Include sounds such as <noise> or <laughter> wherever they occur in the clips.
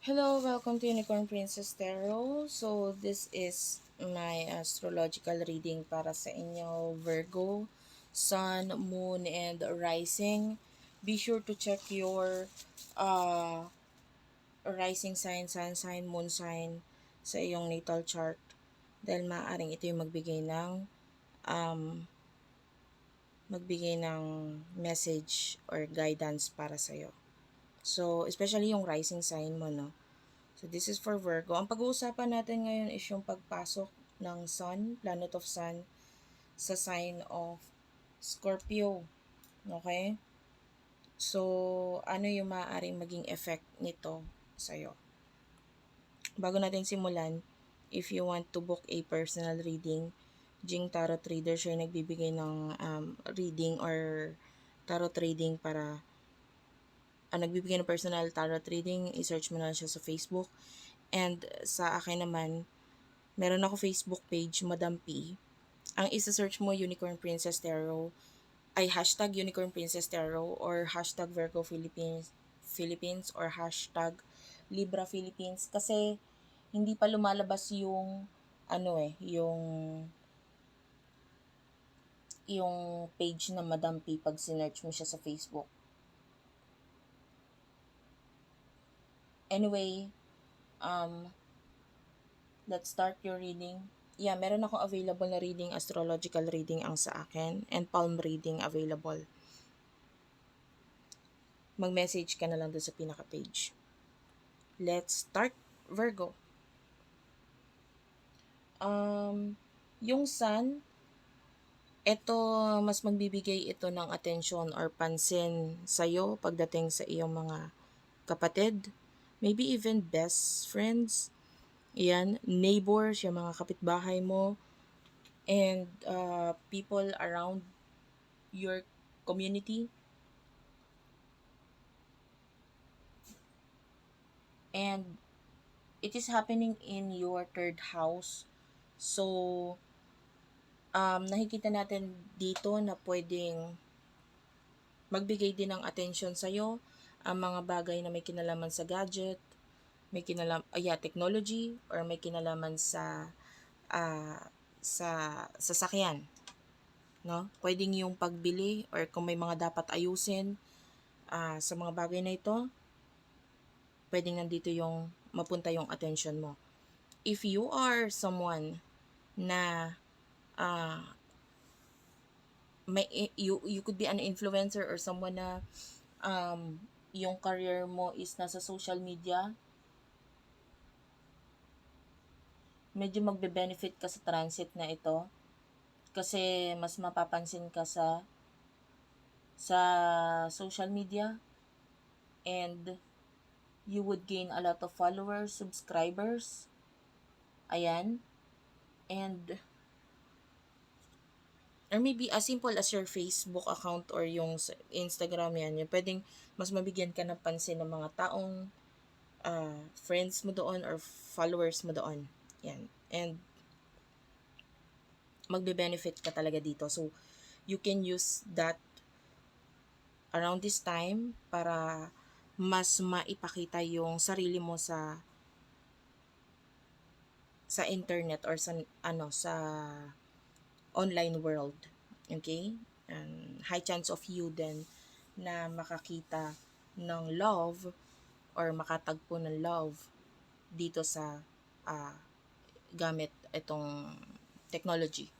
Hello, welcome to Unicorn Princess Tarot. So, this is my astrological reading para sa inyo, Virgo, Sun, Moon, and Rising. Be sure to check your uh, rising sign, sun sign, moon sign sa iyong natal chart dahil maaaring ito yung magbigay ng um, magbigay ng message or guidance para sa iyo. So, especially yung rising sign mo, no? So, this is for Virgo. Ang pag-uusapan natin ngayon is yung pagpasok ng Sun, planet of Sun, sa sign of Scorpio. Okay? So, ano yung maaaring maging effect nito sa'yo? Bago natin simulan, if you want to book a personal reading, Jing Tarot Reader siya yung nagbibigay ng um, reading or tarot reading para uh, nagbibigay ng personal tarot reading, i-search mo na siya sa Facebook. And sa akin naman, meron ako Facebook page, Madam P. Ang isa-search mo, Unicorn Princess Tarot, ay hashtag Unicorn Princess Tarot or hashtag Virgo Philippines, Philippines or hashtag Libra Philippines kasi hindi pa lumalabas yung ano eh, yung yung page na Madam P pag sinerch mo siya sa Facebook. Anyway, um, let's start your reading. Yeah, meron ako available na reading, astrological reading ang sa akin, and palm reading available. Mag-message ka na lang doon sa pinaka-page. Let's start, Virgo. Um, yung sun, ito, mas magbibigay ito ng attention or pansin sa'yo pagdating sa iyong mga kapatid, maybe even best friends, yan, neighbors, yung mga kapitbahay mo, and uh, people around your community. And it is happening in your third house. So, um, nakikita natin dito na pwedeng magbigay din ng attention sa'yo ang mga bagay na may kinalaman sa gadget, may kinalaman, uh, yeah, technology, or may kinalaman sa uh, sa sasakyan. No? Pwedeng yung pagbili or kung may mga dapat ayusin uh, sa mga bagay na ito, pwedeng nandito yung mapunta yung attention mo. If you are someone na uh, may you you could be an influencer or someone na um, yung career mo is nasa social media, medyo magbe-benefit ka sa transit na ito kasi mas mapapansin ka sa sa social media and you would gain a lot of followers, subscribers. Ayan. And or maybe as simple as your Facebook account or yung Instagram yan, yung pwedeng mas mabigyan ka ng pansin ng mga taong uh, friends mo doon or followers mo doon. Yan. And magbe-benefit ka talaga dito. So, you can use that around this time para mas maipakita yung sarili mo sa sa internet or sa ano sa online world. Okay? And high chance of you then na makakita ng love or makatagpo ng love dito sa uh, gamit itong technology.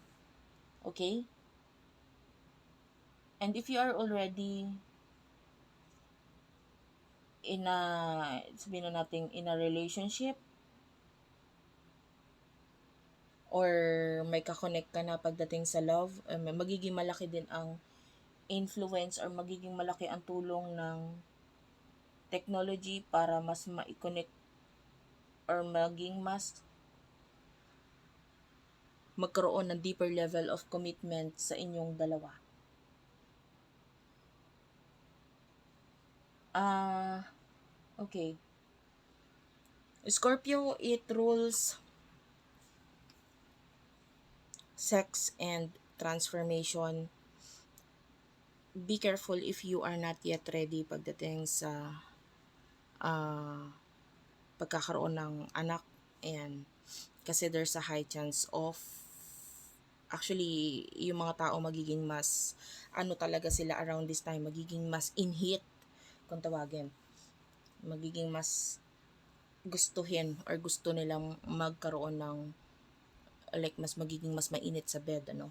Okay? And if you are already in a, sabihin na natin, in a relationship, or may kakonect ka na pagdating sa love, um, magiging malaki din ang influence or magiging malaki ang tulong ng technology para mas ma-connect or maging mas magkaroon ng deeper level of commitment sa inyong dalawa. Ah, uh, okay. Scorpio, it rules sex and transformation. Be careful if you are not yet ready pagdating sa uh, pagkakaroon ng anak. Ayan. Kasi there's a high chance of actually yung mga tao magiging mas ano talaga sila around this time magiging mas in heat kung tawagin magiging mas gustuhin or gusto nilang magkaroon ng like mas magiging mas mainit sa bed ano?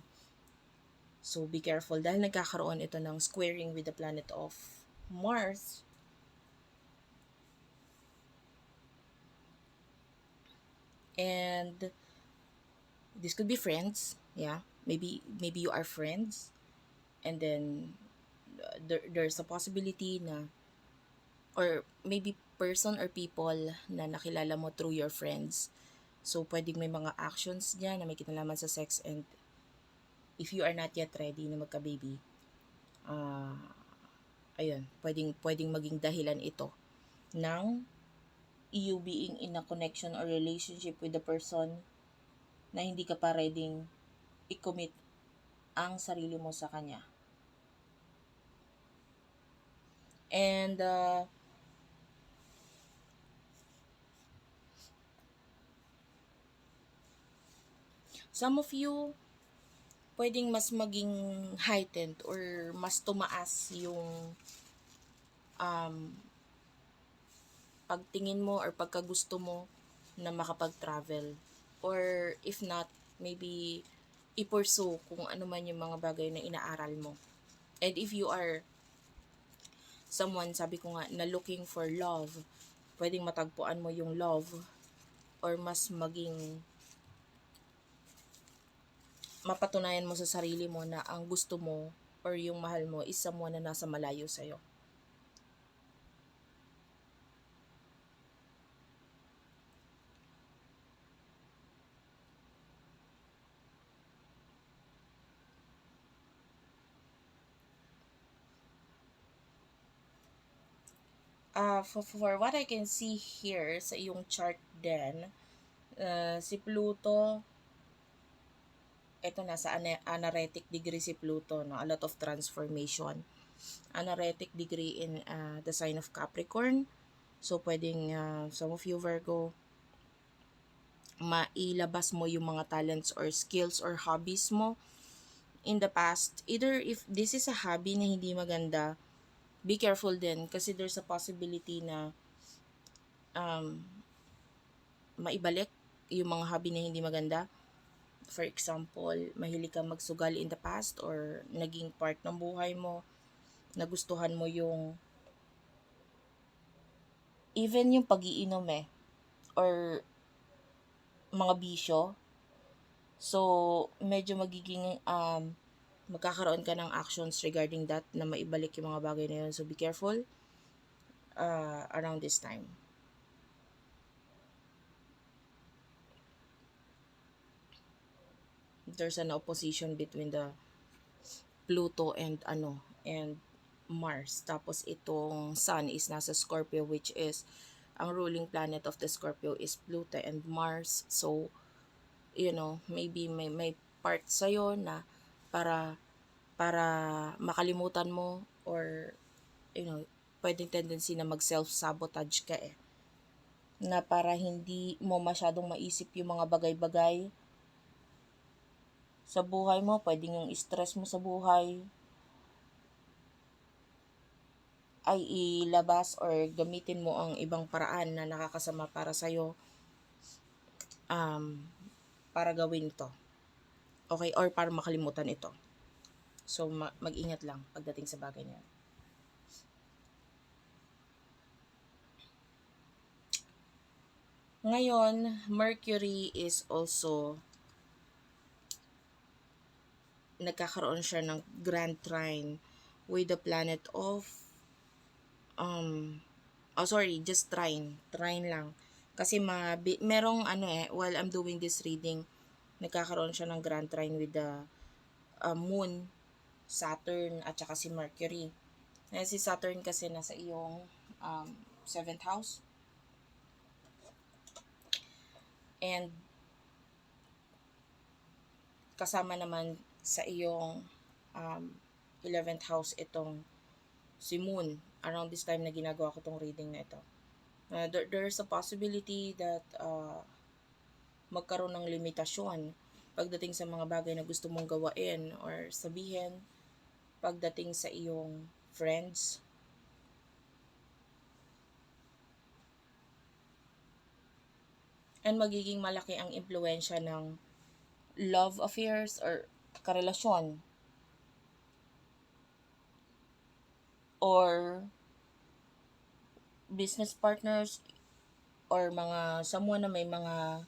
So be careful. Dahil nagkakaroon ito ng squaring with the planet of Mars. And this could be friends. Yeah. Maybe maybe you are friends. And then there, there's a possibility na or maybe person or people na nakilala mo through your friends so pwedeng may mga actions diyan na may kinalaman sa sex and if you are not yet ready na magka-baby ah ayun pwedeng pwedeng maging dahilan ito ng you being in a connection or relationship with the person na hindi ka pa ready i-commit ang sarili mo sa kanya. And uh, some of you pwedeng mas maging heightened or mas tumaas yung um, pagtingin mo or pagkagusto mo na makapag-travel. Or if not, maybe i-pursue kung ano man yung mga bagay na inaaral mo. And if you are someone, sabi ko nga, na looking for love, pwedeng matagpuan mo yung love or mas maging mapatunayan mo sa sarili mo na ang gusto mo or yung mahal mo is someone na nasa malayo sa'yo. uh, for, for what I can see here sa iyong chart din, uh, si Pluto, ito nasa ana- anaretic degree si Pluto, no? a lot of transformation. Anaretic degree in uh, the sign of Capricorn. So, pwedeng, uh, some of you Virgo, mailabas mo yung mga talents or skills or hobbies mo in the past. Either if this is a hobby na hindi maganda, be careful din kasi there's a possibility na um, maibalik yung mga hobby na hindi maganda. For example, mahilig ka magsugal in the past or naging part ng buhay mo, nagustuhan mo yung even yung pagiinom eh or mga bisyo. So, medyo magiging um, magkakaroon ka ng actions regarding that na maibalik yung mga bagay na yun. So, be careful uh, around this time. There's an opposition between the Pluto and ano and Mars. Tapos itong Sun is nasa Scorpio which is ang ruling planet of the Scorpio is Pluto and Mars. So, you know, maybe may may part sa'yo na para para makalimutan mo or you know, pwedeng tendency na mag self-sabotage ka eh. Na para hindi mo masyadong maisip yung mga bagay-bagay sa buhay mo, pwedeng yung stress mo sa buhay ay ilabas or gamitin mo ang ibang paraan na nakakasama para sa'yo um, para gawin to. Okay, or para makalimutan ito. So, ma- mag-ingat lang pagdating sa bagay niya. Ngayon, Mercury is also nagkakaroon siya ng grand trine with the planet of um oh sorry, just trine. Trine lang. Kasi ma merong ano eh, while I'm doing this reading, nagkakaroon siya ng grand trine with the uh, moon Saturn at saka si Mercury. Eh, si Saturn kasi nasa iyong um, 7th house. And kasama naman sa iyong um, 11th house itong si Moon around this time na ginagawa ko tong reading na ito. Uh, there, there's a possibility that uh, magkaroon ng limitasyon pagdating sa mga bagay na gusto mong gawain or sabihin pagdating sa iyong friends. And magiging malaki ang impluensya ng love affairs or karelasyon. Or business partners or mga someone na may mga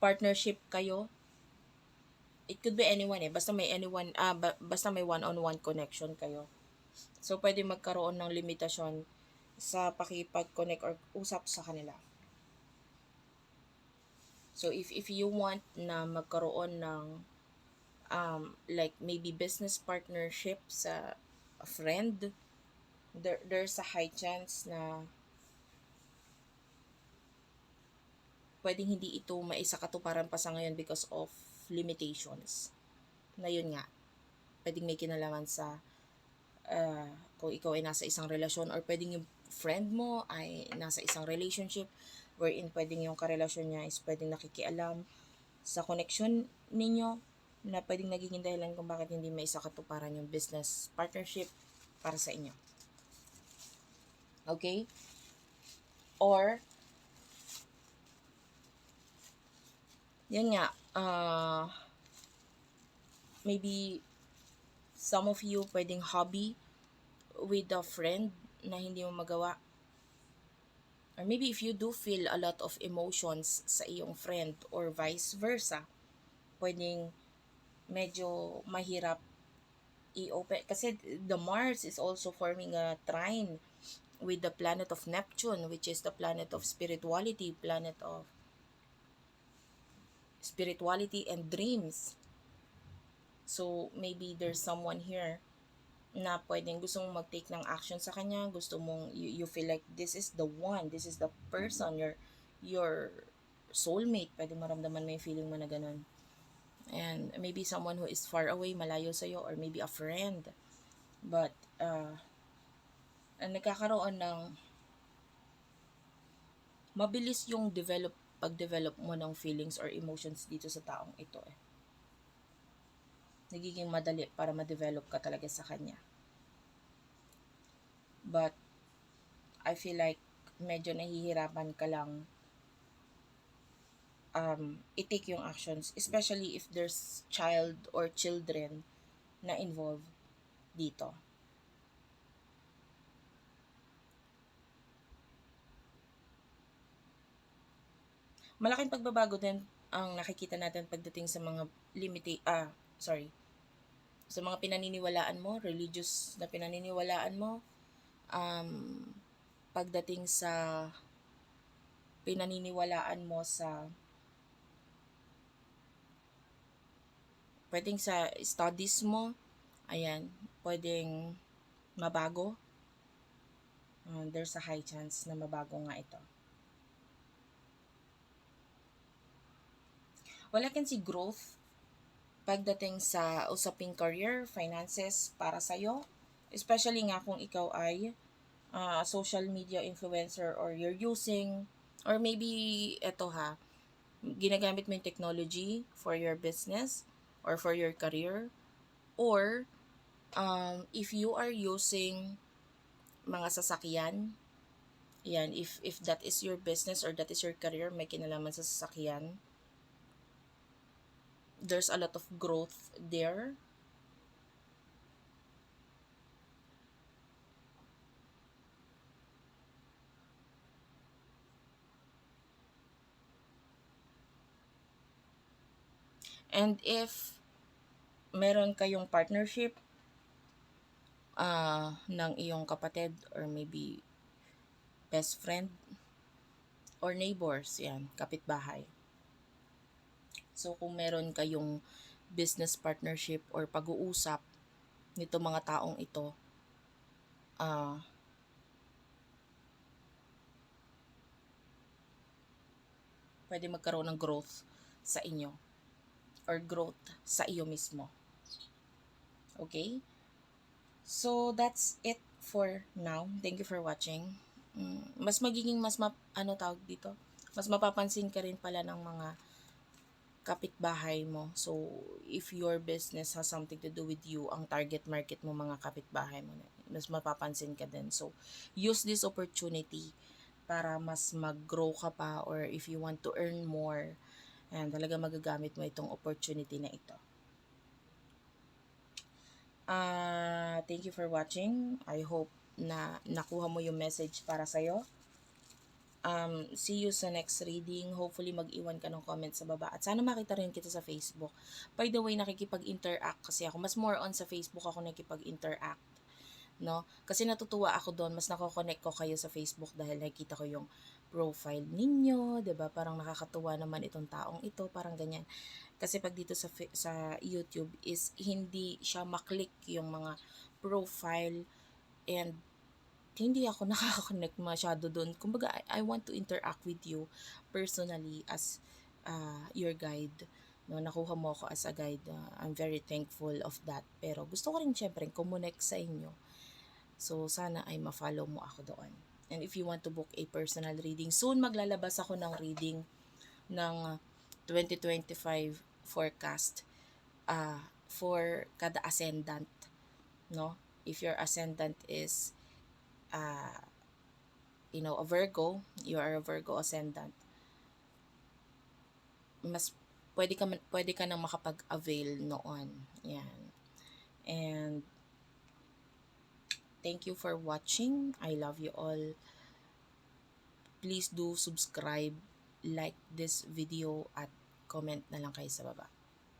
partnership kayo. It could be anyone eh basta may anyone ah ba- basta may one-on-one connection kayo. So pwede magkaroon ng limitasyon sa pakipag-connect or usap sa kanila so if if you want na magkaroon ng um like maybe business partnership sa a friend there there's a high chance na pwedeng hindi ito maisakatuparan pa sa ngayon because of limitations. Na yun nga, pwedeng may kinalaman sa uh, kung ikaw ay nasa isang relasyon or pwedeng yung friend mo ay nasa isang relationship wherein pwedeng yung karelasyon niya is pwedeng nakikialam sa connection ninyo na pwedeng nagiging dahilan kung bakit hindi may isakatuparan yung business partnership para sa inyo. Okay? Or, yun nga, uh, maybe some of you pwedeng hobby with a friend na hindi mo magawa. Or maybe if you do feel a lot of emotions sa iyong friend or vice versa, pwedeng medyo mahirap i-open. Kasi the Mars is also forming a trine with the planet of Neptune, which is the planet of spirituality, planet of spirituality and dreams. So, maybe there's someone here na pwedeng gusto mong mag-take ng action sa kanya, gusto mong, you, you feel like this is the one, this is the person, your, your soulmate, pwede maramdaman mo yung feeling mo na ganun. And maybe someone who is far away, malayo sa'yo, or maybe a friend. But, uh, nagkakaroon ng mabilis yung develop pag-develop mo ng feelings or emotions dito sa taong ito eh. Nagiging madali para ma-develop ka talaga sa kanya. But, I feel like medyo nahihirapan ka lang um, i-take yung actions, especially if there's child or children na involved dito. malaking pagbabago din ang nakikita natin pagdating sa mga limiti ah sorry sa mga pinaniniwalaan mo religious na pinaniniwalaan mo um, pagdating sa pinaniniwalaan mo sa pwedeng sa studies mo ayan pwedeng mabago. Uh, there's a high chance na mabago nga ito. Wala can see growth pagdating sa usaping career, finances para sa'yo. Especially nga kung ikaw ay uh, social media influencer or you're using, or maybe eto ha, ginagamit mo yung technology for your business or for your career. Or, um, if you are using mga sasakyan, yan, if, if that is your business or that is your career, may kinalaman sa sasakyan, there's a lot of growth there And if meron kayong partnership uh, ng iyong kapatid or maybe best friend or neighbors, yan, kapitbahay. So, kung meron kayong business partnership or pag-uusap nito mga taong ito, uh, pwede magkaroon ng growth sa inyo or growth sa iyo mismo. Okay? So, that's it for now. Thank you for watching. mm, mas magiging mas map, ano tawag dito? Mas mapapansin ka rin pala ng mga kapitbahay mo. So, if your business has something to do with you, ang target market mo mga kapitbahay mo, mas mapapansin ka din. So, use this opportunity para mas mag-grow ka pa or if you want to earn more, and talaga magagamit mo itong opportunity na ito. Ah, thank you for watching. I hope na nakuha mo yung message para sa'yo. Um, see you sa next reading. Hopefully, mag-iwan ka ng comment sa baba. At sana makita rin kita sa Facebook. By the way, nakikipag-interact kasi ako. Mas more on sa Facebook ako nakikipag-interact. No? Kasi natutuwa ako doon. Mas nako-connect ko kayo sa Facebook dahil nakikita ko yung profile ninyo. ba Parang nakakatuwa naman itong taong ito. Parang ganyan. Kasi pag dito sa, sa YouTube is hindi siya maklik yung mga profile and hindi ako <laughs> nakaka-connect masyado doon. Kumbaga, I, I want to interact with you personally as uh, your guide. No, nakuha mo ako as a guide. Uh, I'm very thankful of that. Pero gusto ko rin syempre kumonect sa inyo. So, sana ay ma-follow mo ako doon. And if you want to book a personal reading, soon maglalabas ako ng reading ng 2025 forecast uh, for kada ascendant. No? If your ascendant is uh, you know, a Virgo, you are a Virgo ascendant, mas pwede ka pwede ka nang makapag-avail noon. Yan. And thank you for watching. I love you all. Please do subscribe, like this video at comment na lang kayo sa baba.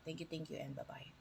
Thank you, thank you, and bye-bye.